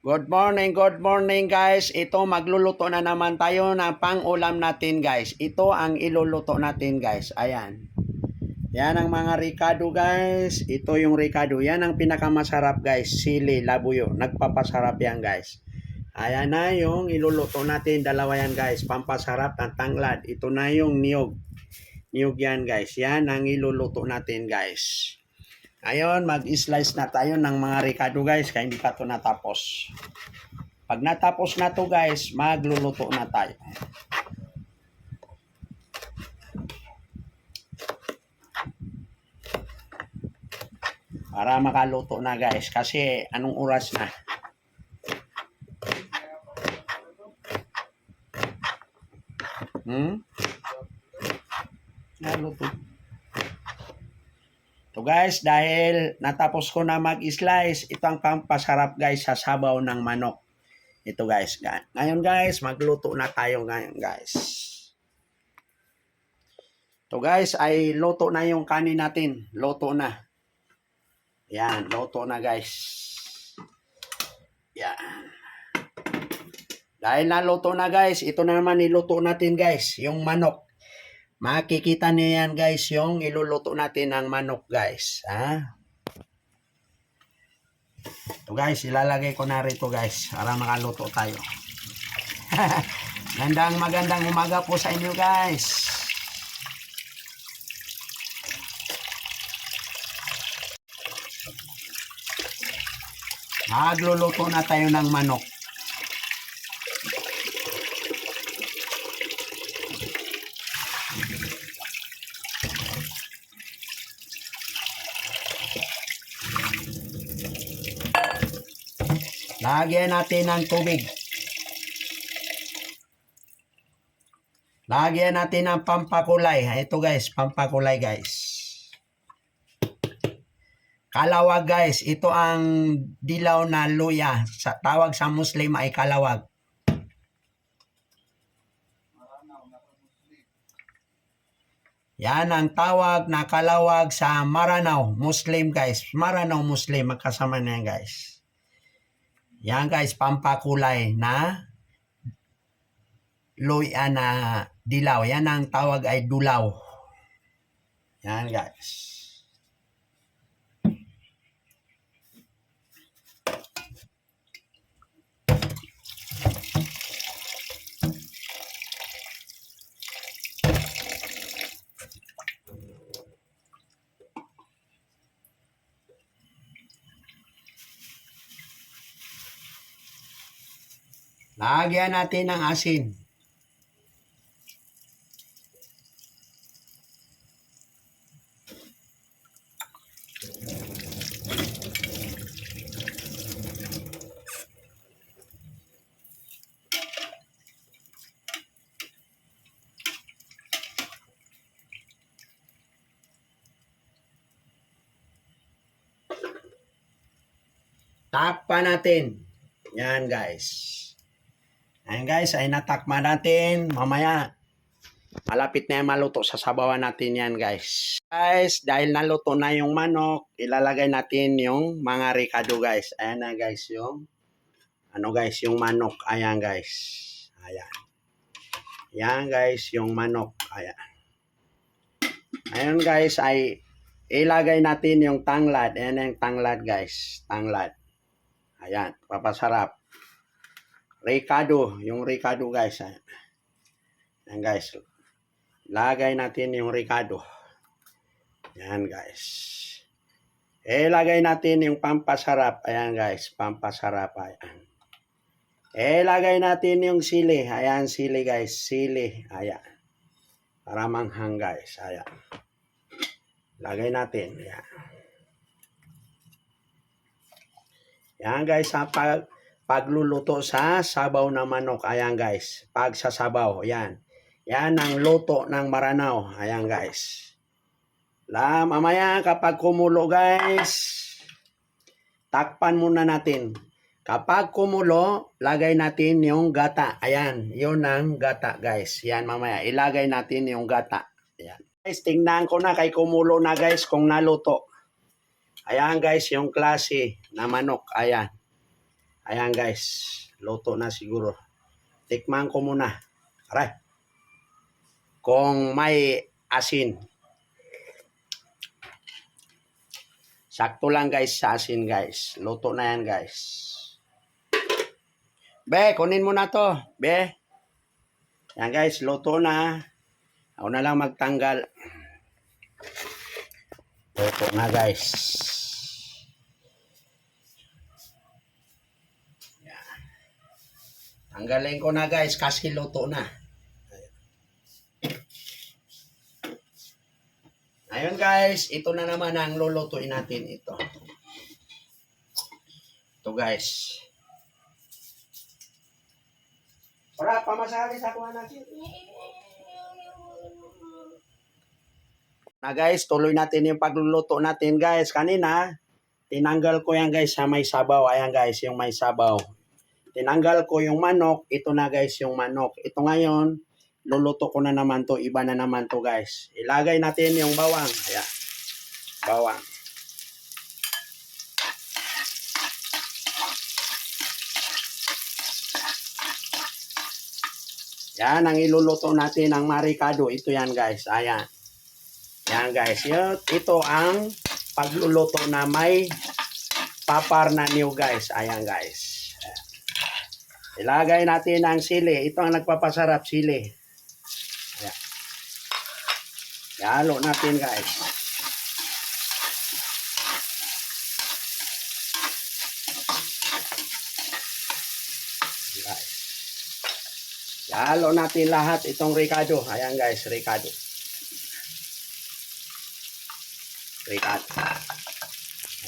Good morning, good morning guys. Ito magluluto na naman tayo ng pang-ulam natin guys. Ito ang iluluto natin guys. Ayan. Yan ang mga ricado guys. Ito yung ricado. Yan ang pinakamasarap guys. Sili, labuyo. Nagpapasarap yan guys. Ayan na yung iluluto natin. Dalawa yan guys. Pampasarap ng tanglad. Ito na yung niyog. Niyog yan guys. Yan ang iluluto natin guys. Ngayon, mag-slice na tayo ng mga ricado guys, kaya hindi pa ito natapos. Pag natapos na to guys, magluluto na tayo. Para makaluto na guys, kasi anong oras na? Hmm? Naluto. So guys, dahil natapos ko na mag-slice, ito ang pampasarap guys sa sabaw ng manok. Ito guys. Ga- Ngayon guys, magluto na tayo ngayon guys. So guys, ay luto na yung kanin natin. Luto na. Yan, luto na guys. Yan. Dahil naluto na guys, ito na naman niluto natin guys, yung manok. Makikita niyo yan guys, yung iluluto natin ng manok guys. Ha? Ito guys, ilalagay ko na rito guys para makaluto tayo. Gandang magandang umaga po sa inyo guys. Magluluto na tayo ng manok. Lagyan natin ng tubig. Lagyan natin ng pampakulay. Ito guys, pampakulay guys. Kalawag guys, ito ang dilaw na luya. Sa tawag sa Muslim ay kalawag. Yan ang tawag na kalawag sa Maranao, Muslim guys. Maranao Muslim, magkasama na yan guys. Yan guys, pampakulay na luya na dilaw. Yan ang tawag ay dulaw. Yan guys. Lagyan natin ng asin. Takpan natin. Yan guys. Ayan guys, ay natakma natin. Mamaya, malapit na yung maluto. Sasabawan natin yan guys. Guys, dahil naluto na yung manok, ilalagay natin yung mga ricado guys. Ayan na guys yung, ano guys, yung manok. Ayan guys. Ayan. Ayan guys, yung manok. Ayan. Ayan guys, ay ilagay natin yung tanglad. Ayan yung tanglad guys. Tanglad. Ayan, papasarap. Ricardo, yung Ricardo guys. Ayan. Ayan guys. Lagay natin yung Ricardo. Ayan guys. Eh, lagay natin yung pampasarap. Ayan guys, pampasarap. Ayan. Eh, lagay natin yung sili. Ayan, sili guys. Sili. Ayan. Para manghang guys. Ayan. Lagay natin. Ayan. Yan guys, sa pag, pagluluto sa sabaw ng manok. Ayan guys, pag sa sabaw. Yan. Ang luto ng Maranao. Ayan guys. La, mamaya kapag kumulo guys, takpan muna natin. Kapag kumulo, lagay natin yung gata. Ayan, yun ang gata guys. Yan mamaya, ilagay natin yung gata. Ayan. Guys, tingnan ko na kay kumulo na guys kung naluto. Ayan guys, yung klase na manok. Ayan. Ayan guys, luto na siguro. Tikman ko muna. Aray. Kung may asin. Sakto lang guys sa asin guys. Luto na yan guys. Be, kunin mo na to. Be. Yan guys, luto na. Ako na lang magtanggal. Luto na guys. Tanggalin ko na guys kasi luto na. Ayun guys, ito na naman ang lulutuin natin ito. Ito guys. Para pamasahe sa kuha natin. Na guys, tuloy natin yung pagluluto natin guys. Kanina, tinanggal ko yan guys sa may sabaw. Ayan guys, yung may sabaw. Tinanggal ko yung manok. Ito na guys yung manok. Ito ngayon, luluto ko na naman to. Iba na naman to guys. Ilagay natin yung bawang. Ayan. Bawang. Yan ang iluluto natin ng marikado. Ito yan guys. Ayan. Yan guys. Ito ang pagluluto na may papar na new guys. Ayan guys. Ilagay natin ang sili. Ito ang nagpapasarap sili. Ayan. Yalo natin guys. Guys. Yalo natin lahat itong ricado. Ayan guys, ricado. Ricado.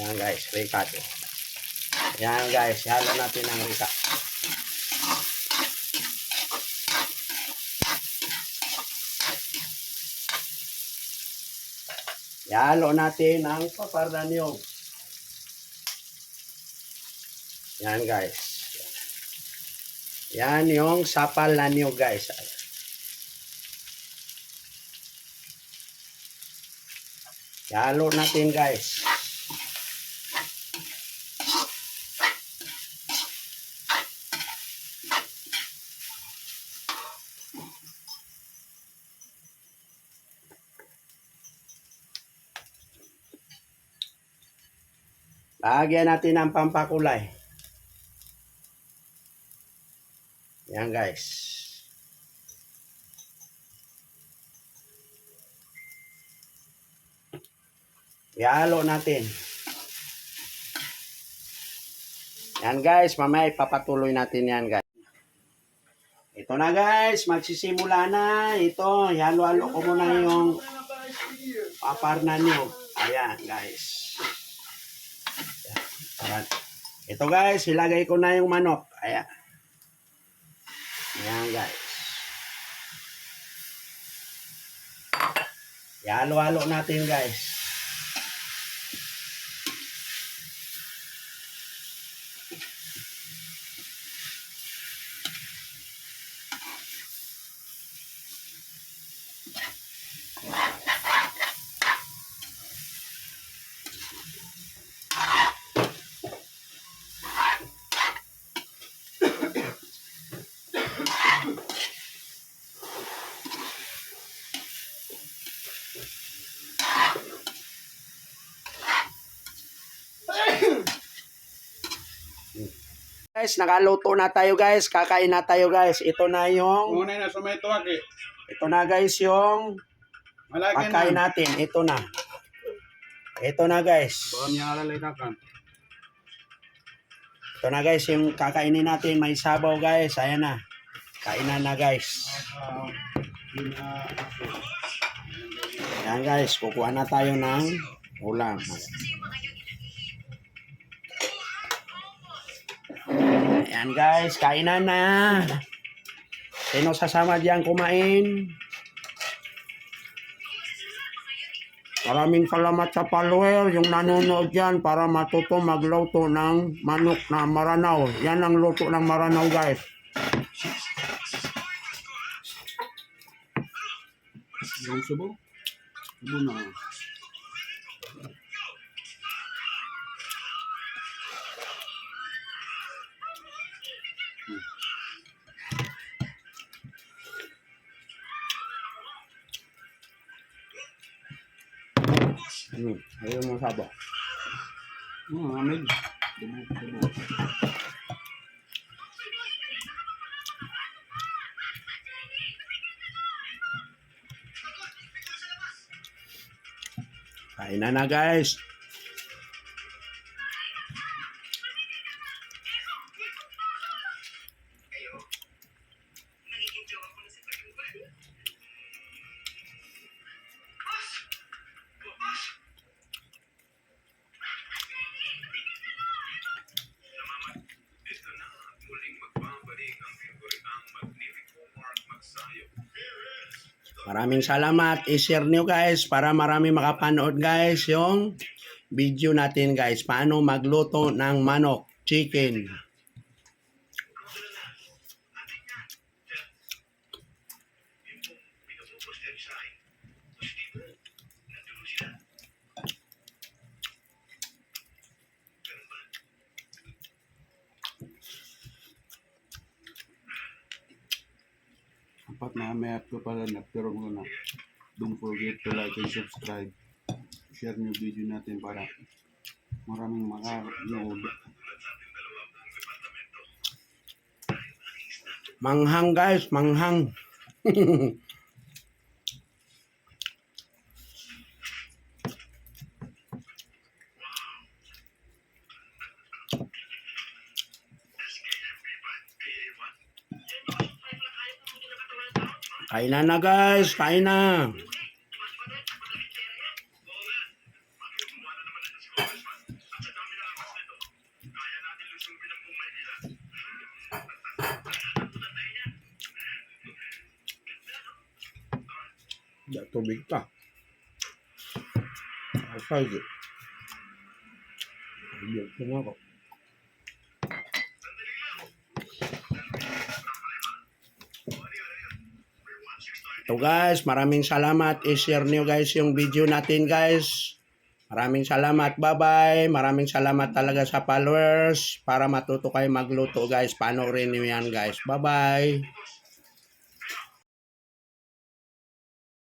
Ayan guys, ricado. Ayan guys, yalo natin ang ricado. Yalo natin ang papardanyo. Yan guys. Yan yung sapal na nyo guys. Yalo natin guys. Lagyan natin ng pampakulay. Yan guys. Ihalo natin. Yan guys, mamaya ipapatuloy natin yan guys. Ito na guys, magsisimula na. Ito, ihalo-halo ko muna yung papar na nyo. Ayan guys. Ayan. Ito guys, ilagay ko na yung manok. Ayan. Ayan guys. Ihalo-halo natin guys. Guys, nakaluto na tayo guys. Kakain na tayo guys. Ito na yung Muna na sumaito aki. ito na guys yung Malaki pagkain na. natin. Ito na. Ito na guys. Baka niya alalay kakan. Ito na guys yung kakainin natin. May sabaw guys. Ayan na. Kainan na guys. Ayan guys. Kukuha na tayo ng ulam. Ayan guys. Kainan na. Sino sasama diyan kumain? Maraming salamat sa follower, yung nanonood dyan para matuto magluto ng manok na maranaw. Yan ang luto ng maranaw guys. Yung subo. Subo na. Sabo. Hmm, amig. Dubo, dubo. Kain na na guys. Maraming salamat. I-share nyo guys para marami makapanood guys yung video natin guys. Paano magluto ng manok, chicken. Apat na may ko pala na pero mo na. Don't forget to like and subscribe. Share niyo video natin para maraming makanood. Manghang guys, manghang. Kain na na guys, kain na. Ya, tubig pa. Okay. Ayun, ito Ito guys, maraming salamat. I-share nyo guys yung video natin guys. Maraming salamat. Bye-bye. Maraming salamat talaga sa followers para matuto kayo magluto guys. Paano rin nyo yan guys. Bye-bye.